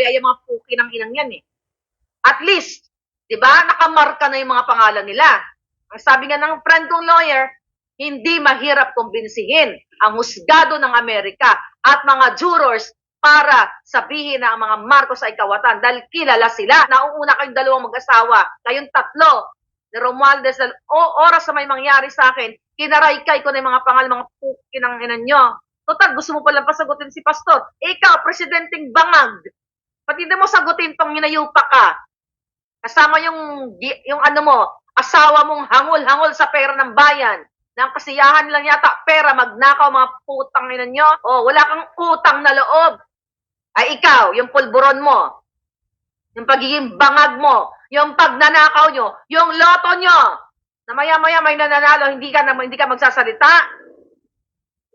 FBI yung mga puki ng inang yan eh. At least, di ba, nakamarka na yung mga pangalan nila. Ang sabi nga ng friend kong lawyer, hindi mahirap kumbinsihin ang husgado ng Amerika at mga jurors para sabihin na ang mga Marcos ay kawatan dahil kilala sila. Nauuna kayong dalawang mag-asawa, kayong tatlo, ni Romualdez, o, oras na may mangyari sa akin, kinaraykay ko na yung mga pangalan, mga puki ng inan nyo. Total, gusto mo palang pasagutin si Pastor. Ikaw, presidenteng bangag. Pati hindi mo sagutin tong hinayupa ka. Kasama yung, yung ano mo, asawa mong hangol-hangol sa pera ng bayan. Nang kasiyahan lang yata pera, magnakaw mga putang ina nyo. Oh, wala kang utang na loob. Ay ikaw, yung pulburon mo, yung pagiging bangag mo, yung pagnanakaw nyo, yung loto nyo, na maya-maya may nananalo, hindi ka, na, hindi ka magsasalita.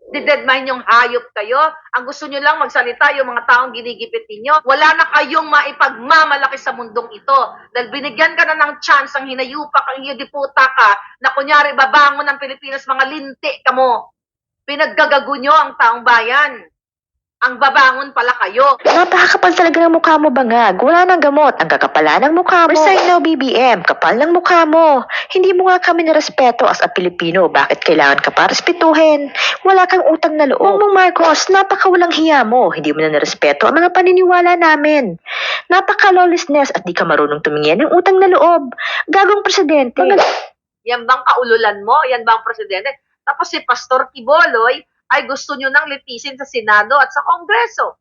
Didedmine yung hayop kayo. Ang gusto nyo lang magsalita yung mga taong ginigipit ninyo. Wala na kayong maipagmamalaki sa mundong ito. Dahil binigyan ka na ng chance ang hinayupak, ang diputa ka, na kunyari babangon ng Pilipinas, mga linti ka mo. Pinaggagago nyo ang taong bayan. Ang babangon pala kayo. Napakakapal talaga ng mukha mo, bangag. Wala nang gamot. Ang kakapala ng mukha mo. Resign now, BBM. Kapal ng mukha mo. Hindi mo nga kami nirespeto as a Pilipino. Bakit kailangan ka pa respetuhin? Wala kang utang na loob. Mong Marcos, napakawalang hiya mo. Hindi mo na nirespeto ang mga paniniwala namin. Napaka-lawlessness at di ka marunong tumingin ng utang na loob. Gagong presidente. Yan bang kaululan mo? Yan bang presidente? Tapos si Pastor Kiboloy ay gusto nyo nang litisin sa Senado at sa Kongreso.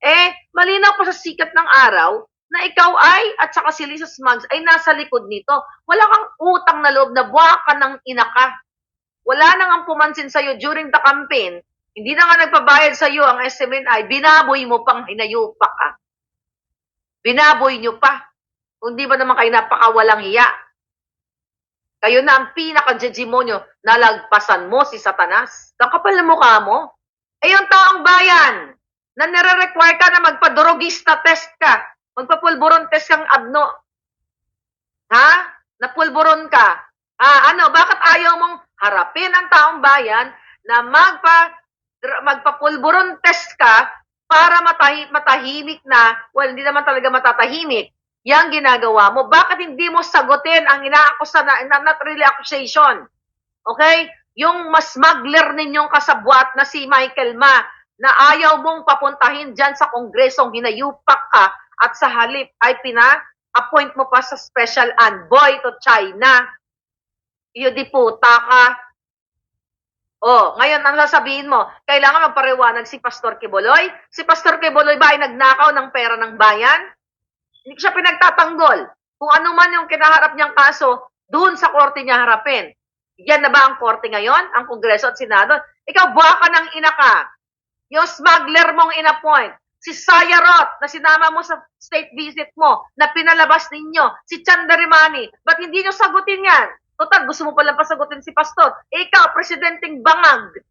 Eh, malinaw pa sa sikat ng araw na ikaw ay, at saka si Lisa Smugs, ay nasa likod nito. Wala kang utang na loob na buwa ka ng ina ka. Wala nang ang pumansin sa'yo during the campaign. Hindi na nga nagpabayad sa'yo ang SMNI, binaboy mo pang hinayupa ka. Binaboy nyo pa. Kung di ba naman kayo napakawalang hiya. Kayo na ang pinaka-demonyo, nalagpasan mo si Satanas. Kakapal na mukha mo. Eh yung taong bayan, na nire-require ka na magpadurogista test ka, magpapulburon test kang abno. Ha? Napulburon ka. Ah, ano, bakit ayaw mong harapin ang taong bayan na magpa magpapulburon test ka para matahi, matahimik na, well, hindi naman talaga matatahimik, yang ginagawa mo. Bakit hindi mo sagutin ang inaakusa na, na not really accusation? Okay? Yung mas smuggler ninyong kasabwat na si Michael Ma, na ayaw mong papuntahin dyan sa kongresong hinayupak ka at sa halip ay pina-appoint mo pa sa special envoy to China. Iyo di puta ka. Oh, ngayon ang sasabihin mo, kailangan magpariwanag si Pastor Kiboloy. Si Pastor Kiboloy ba ay nagnakaw ng pera ng bayan? Hindi siya pinagtatanggol. Kung ano man yung kinaharap niyang kaso, doon sa korte niya harapin. Yan na ba ang korte ngayon? Ang Kongreso at Senado? Ikaw, buha ka ng ina ka. Yung smuggler mong inappoint. Si Sayarot na sinama mo sa state visit mo, na pinalabas ninyo. Si Chandarimani. Ba't hindi nyo sagutin yan? Total, gusto mo palang pasagutin si Pastor. Ikaw, presidenteng bangag.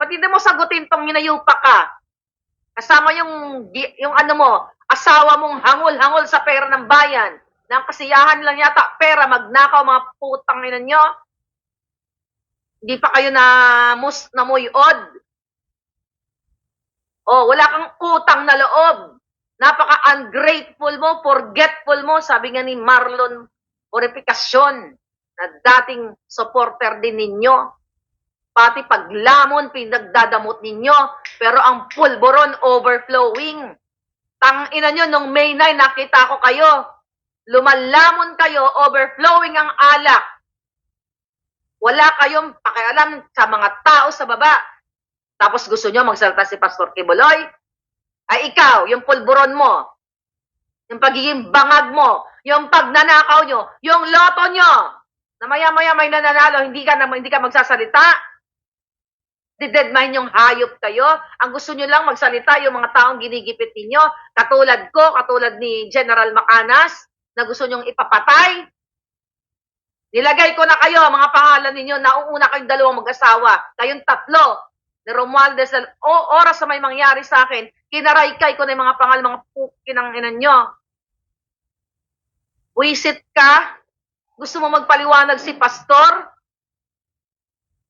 Ba't hindi mo sagutin tong hinayupa ka? Kasama yung, yung ano mo, asawa mong hangol-hangol sa pera ng bayan. Nang kasiyahan lang yata pera, magnakaw mga putang ina nyo. Hindi pa kayo na mus na muyod. Oh, wala kang utang na loob. Napaka-ungrateful mo, forgetful mo, sabi nga ni Marlon Purificacion, na dating supporter din ninyo. Pati paglamon, pinagdadamot ninyo. Pero ang pulboron overflowing. Tang ina nyo, nung May 9, nakita ko kayo. Lumalamon kayo, overflowing ang alak. Wala kayong pakialam sa mga tao sa baba. Tapos gusto nyo magsalita si Pastor Kiboloy? Ay ikaw, yung pulburon mo, yung pagiging bangag mo, yung pagnanakaw nyo, yung loto nyo, na maya-maya may nananalo, hindi ka, na, hindi ka magsasalita, didedmine yung hayop kayo. Ang gusto nyo lang magsalita yung mga taong ginigipit ninyo, katulad ko, katulad ni General Macanas, na gusto nyong ipapatay. Nilagay ko na kayo, mga pangalan ninyo, nauuna kayong dalawang mag-asawa, kayong tatlo, ni Romualdez, o, oras na may mangyari sa akin, kinaraykay ko na yung mga pangalan, mga pukin ng inan nyo. Wisit ka? Gusto mo magpaliwanag si pastor?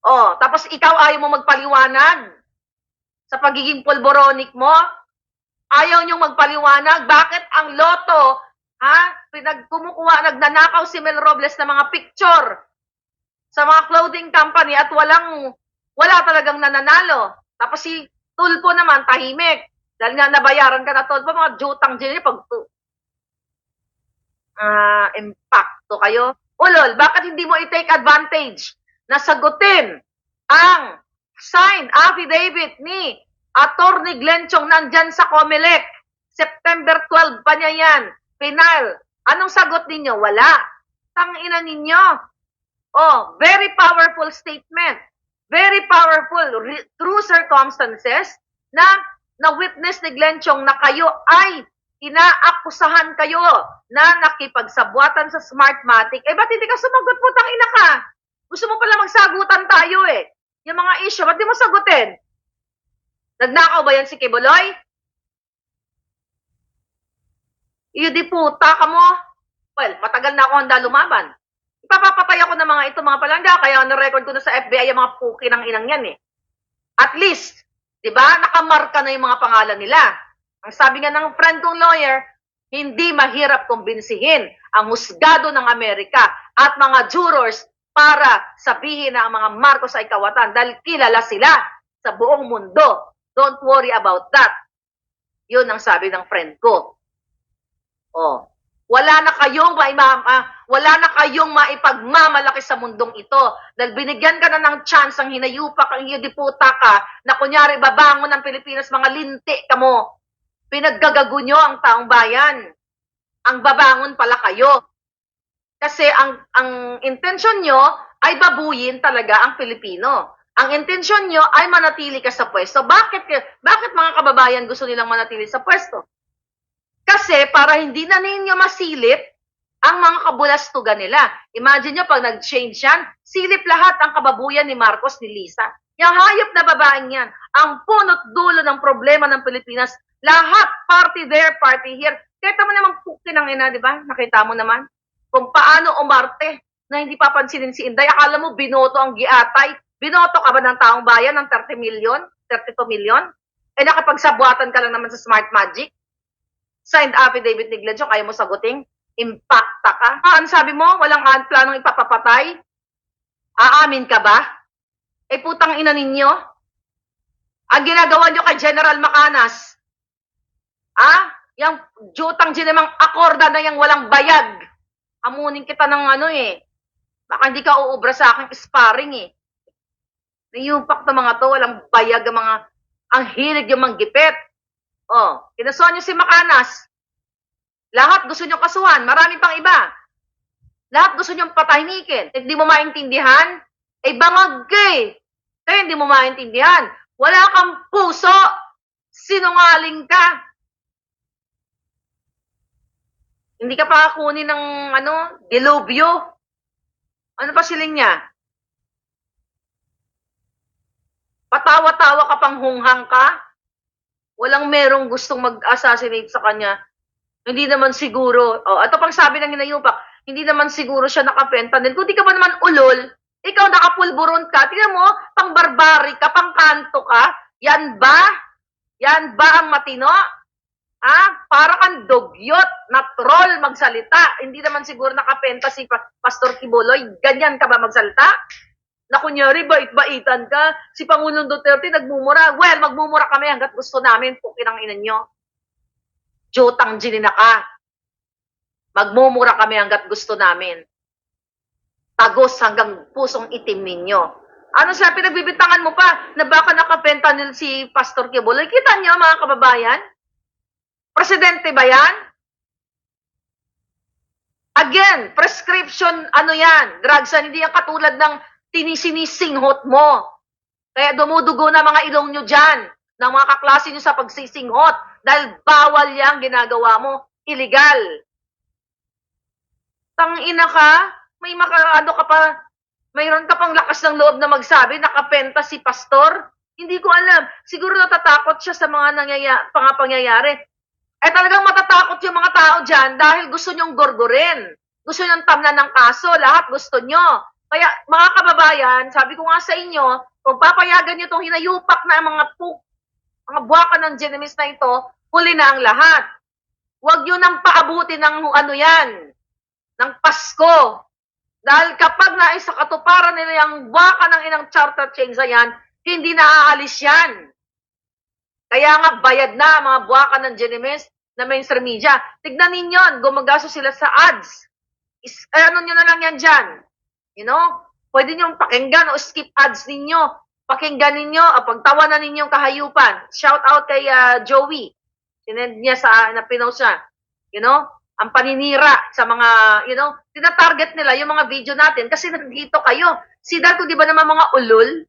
Oh, tapos ikaw ayaw mo magpaliwanag sa pagiging polboronic mo? Ayaw niyong magpaliwanag bakit ang loto, ha, pinagkumukuha, nagnanakaw si Mel Robles ng mga picture sa mga clothing company at walang, wala talagang nananalo. Tapos si Tulpo naman, tahimik. Dahil nga nabayaran ka na Tulpo, mga jutang dyan pag ah impacto kayo. Ulol, bakit hindi mo i-take advantage na sagutin ang signed affidavit ni Attorney Glenn Chong nandyan sa COMELEC. September 12 pa niya yan. Final. Anong sagot ninyo? Wala. Tangina ninyo. Oh, very powerful statement. Very powerful. Re- true circumstances na na-witness ni Glenn Chong na kayo ay inaakusahan kayo na nakipagsabwatan sa Smartmatic. Eh, ba't hindi ka sumagot mo? Tangina ka. Gusto mo pala magsagutan tayo eh. Yung mga issue, ba't di mo sagutin? Nagnakaw ba yan si Kibuloy? Iyo di puta ka mo. Well, matagal na ako handa lumaban. Ipapapatay ako ng mga ito mga palangga, kaya na-record ko na sa FBI yung mga puki ng inang yan eh. At least, di ba, nakamarka na yung mga pangalan nila. Ang sabi nga ng friend kong lawyer, hindi mahirap kumbinsihin ang husgado ng Amerika at mga jurors para sabihin na ang mga Marcos ay kawatan dahil kilala sila sa buong mundo. Don't worry about that. Yun ang sabi ng friend ko. Oh, wala na kayong maima, ah, wala na kayong maipagmamalaki sa mundong ito dahil binigyan ka na ng chance ang hinayupak ang diputa ka na kunyari babangon ng Pilipinas mga linti ka mo. Pinaggagago nyo ang taong bayan. Ang babangon pala kayo. Kasi ang ang intensyon nyo ay babuyin talaga ang Pilipino. Ang intensyon nyo ay manatili ka sa pwesto. Bakit bakit mga kababayan gusto nilang manatili sa pwesto? Kasi para hindi na ninyo masilip ang mga kabulastugan nila. Imagine nyo pag nag-change yan, silip lahat ang kababuyan ni Marcos ni Lisa. Yung hayop na babaeng yan, ang punot dulo ng problema ng Pilipinas, lahat party there, party here. Kita mo naman puki ng ina, di ba? Nakita mo naman kung paano umarte na hindi papansinin si Inday. Akala mo binoto ang giatay. Binoto ka ba ng taong bayan ng 30 million? 32 million? Eh nakipagsabuatan ka lang naman sa Smart Magic? Signed affidavit ni Chong, ayaw mo saguting? Impacta ka? Ah, ano sabi mo? Walang an- planong ipapapatay? Aamin ka ba? Eh putang ina ninyo? Ang ginagawa nyo kay General Macanas, ah, yung jutang ginamang akorda na yung walang bayag. Amunin kita ng ano eh. Baka hindi ka uubra sa aking sparring eh. Nayupak na mga to, walang bayag ang mga, ang hilig yung manggipit. Oh, kinasuhan nyo si Macanas. Lahat gusto nyo kasuhan, marami pang iba. Lahat gusto nyo patahimikin. Hindi mo maintindihan, eh bangag ka eh. Kaya hindi mo maintindihan. Wala kang puso. Sinungaling ka. Hindi ka pa kunin ng ano, dilubyo. Ano pa siling niya? Patawa-tawa ka pang hunghang ka? Walang merong gustong mag-assassinate sa kanya. Hindi naman siguro, oh, ito pang sabi ng hinayupak, hindi naman siguro siya nakapentanin. Kung di ka ba naman ulol, ikaw nakapulburon ka, tingnan mo, pang barbari ka, pang kanto ka, yan ba? Yan ba ang matino? Ah, para kang dugyot na troll magsalita. Hindi naman siguro nakapenta si Pa- Pastor Kibuloy. Ganyan ka ba magsalita? Na kunyari, bait-baitan ka. Si Pangulong Duterte nagmumura. Well, magmumura kami hanggat gusto namin. Pukin ang ina nyo. Jutang ginina ka. Magmumura kami hanggat gusto namin. Tagos hanggang pusong itim ninyo. Ano siya, pinagbibintangan mo pa na baka nakapenta nil si Pastor Kibuloy. Kita niyo mga kababayan? Presidente ba yan? Again, prescription, ano yan, drugs hindi yan katulad ng tinisinisinghot mo. Kaya dumudugo na mga ilong nyo dyan, ng mga kaklase nyo sa pagsisinghot, dahil bawal yan ginagawa mo, illegal. Tangina ka, may maka, ano ka pa, mayroon ka pang lakas ng loob na magsabi, nakapenta si pastor? Hindi ko alam. Siguro natatakot siya sa mga nangyaya, mga pangyayari. Eh talagang matatakot yung mga tao dyan dahil gusto nyong gorgorin. Gusto nyong tamnan ng kaso. Lahat gusto nyo. Kaya mga kababayan, sabi ko nga sa inyo, kung papayagan nyo itong hinayupak na mga puk, mga buwaka ng genemis na ito, huli na ang lahat. Huwag nyo nang paabuti ng ano yan, ng Pasko. Dahil kapag naisa katuparan nila yung baka ng inang charter change na yan, hindi na aalis yan. Kaya nga bayad na mga buwaka ng Genemes na mainstream media. Tignan ninyo, gumagaso sila sa ads. Is, eh, ano nyo na lang yan dyan. You know? Pwede nyo pakinggan o skip ads ninyo. Pakinggan ninyo, o pagtawanan ninyong kahayupan. Shout out kay ah, Joey. Sinend niya sa, na pinost siya. You know? Ang paninira sa mga, you know, tinatarget nila yung mga video natin kasi nandito kayo. Si Dato, di ba naman mga ulol?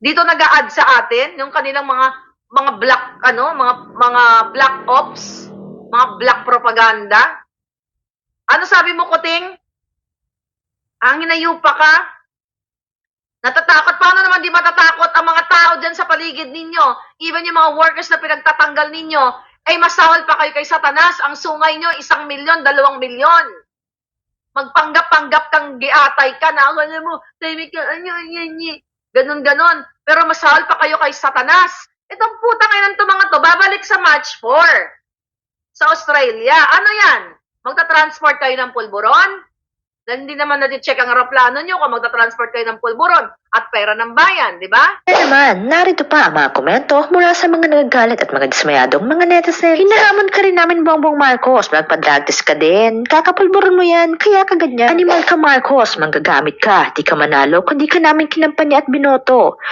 Dito nag-a-add sa atin yung kanilang mga mga black ano, mga mga black ops, mga black propaganda. Ano sabi mo, Kuting? Ang hinayupa ka? Natatakot? Paano naman di matatakot ang mga tao dyan sa paligid ninyo? Even yung mga workers na pinagtatanggal ninyo, ay masawal pa kayo kay Satanas. Ang sungay nyo, isang milyon, dalawang milyon. Magpanggap-panggap kang giatay ka na, alam mo, tahimik ka, anyo, anyo, anyo. Ganon. Pero masahal pa kayo kay Satanas. Itong putang ina to mga to, babalik sa match 4 sa Australia. Ano yan? Magta-transport kayo ng pulburon? Dahil hindi naman nati-check ang aeroplano nyo kung magta-transport kayo ng pulburon at pera ng bayan, di ba? Kaya naman, narito pa ang mga komento mula sa mga nagagalit at mga dismayadong mga netizens. Hinahamon ka rin namin Bongbong Marcos, magpa-drug test ka din. Kakapulburon mo yan, kaya ka ganyan. Animal ka Marcos, manggagamit ka. Di ka manalo, kundi ka namin kinampanya at binoto.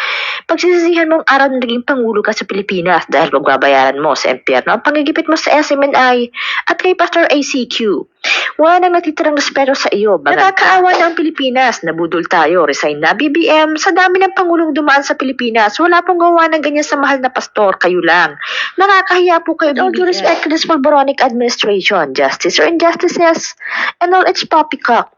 Pagsisisihan mo ang araw na naging pangulo ka sa Pilipinas dahil magbabayaran mo sa impyerno ang pangigipit mo sa SMNI at kay Pastor ACQ. Wala nang natitirang respeto sa iyo. Nakakaawa na ang Pilipinas. Nabudol tayo. Resign na BBM. Sa dami ng pangulong dumaan sa Pilipinas, wala pong gawa ng ganyan sa mahal na pastor. Kayo lang. Nakakahiya po kayo. With all due respect to this Boronic administration, justice or injustices, and all its poppycock.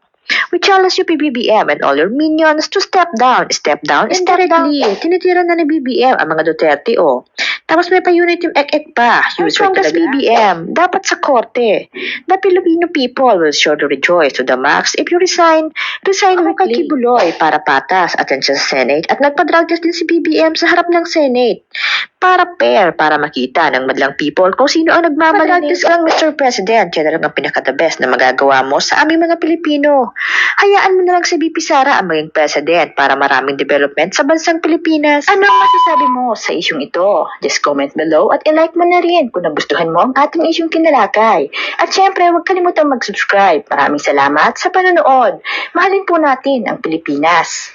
We challenge you, PBBM, and all your minions to step down, step down, step down. Tinitira na ni BBM ang mga Duterte, oh. Tapos may pa-unit yung ek-ek pa. User talaga. BBM, dapat sa korte. The Filipino people will surely rejoice to the max if you resign. Resign Ako kay Kibuloy para patas atensyon sa Senate at nagpa-drug test din si BBM sa harap ng Senate. Para fair, para makita ng madlang people kung sino ang nagmamalinis. Drug lang, Mr. President. Yan na lang ang pinaka-the best na magagawa mo sa aming mga Pilipino hayaan mo na lang si VP Sara ang maging president para maraming development sa bansang Pilipinas. Ano ang masasabi mo sa isyong ito? Just comment below at ilike mo na rin kung nagustuhan mo ang ating isyong kinalakay. At syempre, huwag kalimutan mag-subscribe. Maraming salamat sa panonood. Mahalin po natin ang Pilipinas.